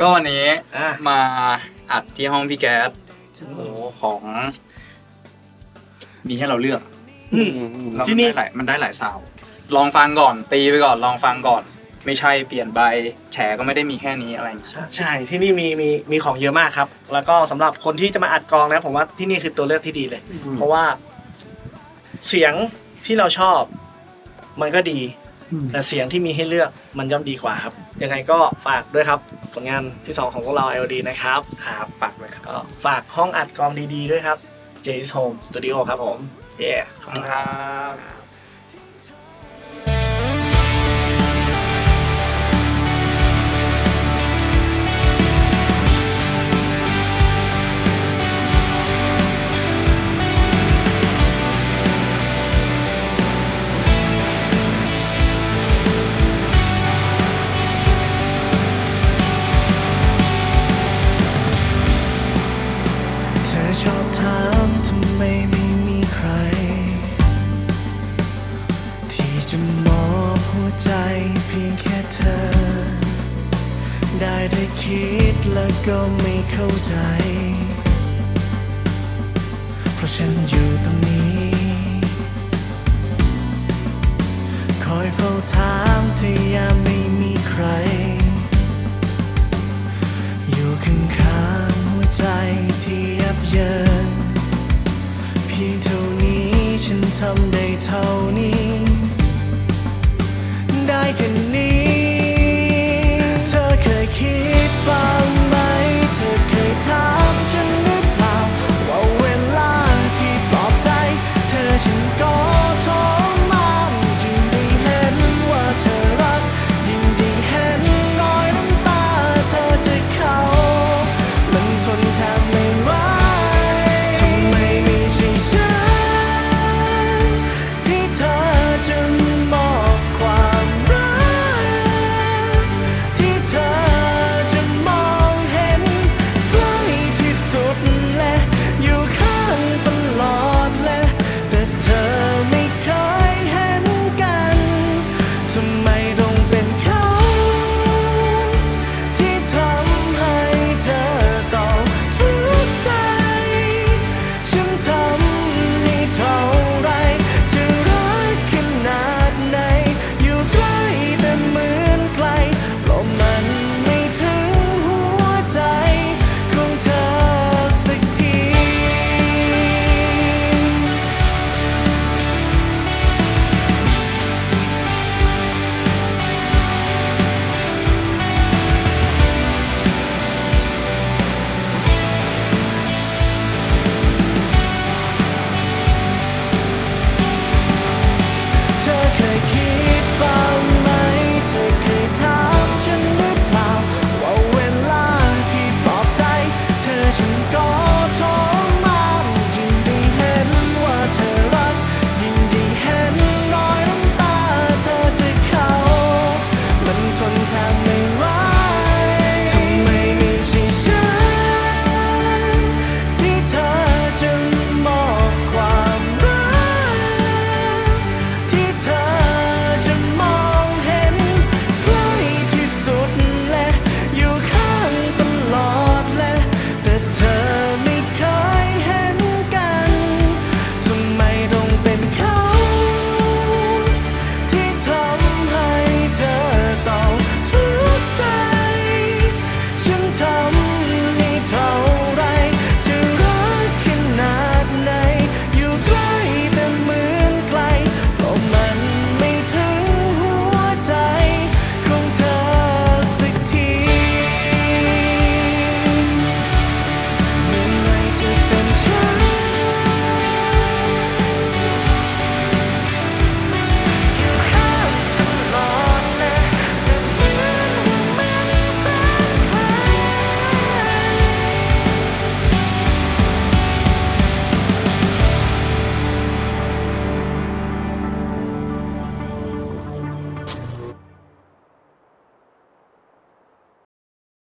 ก็วันนี้อะ มาอัดที่ห้องพี่แก๊สโอ้โหของ มีให้เราเลือกอืมแล้วที่มันนี่ได้หลายมันได้หลายซาวด์ลองฟังก่อน ตีไปก่อน ลองฟังก่อน ไม่ใช่เปลี่ยนใบ แฉก็ไม่ได้มีแค่นี้อะไรอย่างเงี้ยใช่ที่นี่มีมีมีของเยอะมากครับ แล้วก็สำหรับคนที่จะมาอัดกลองนะผมว่าที่นี่คือตัวเลือกที่ดีเลย เพราะว่า เสียงที่เราชอบ มันก็ดี แต่เสียงที่มีให้เลือกมันย่อมดีกว่าครับ ยังไงก็ฝากด้วยครับ ผลงานที่ 2 ของพวกเรา LD นะครับครับฝากด้วยครับก็ฝากห้องอัดกลองดีๆด้วยครับ j Home Studio ครับผมเย้ขอบคุณครับ คิดและก็ไม่เข้าใจ เพราะฉันอยู่ตรงนี้ คอยเฝ้าถามเธอยามไม่มีใคร อยู่ข้างข้างหัวใจที่ยับเยิน เพียงเท่านี้ฉันทำได้เท่านี้ ได้แค่นี้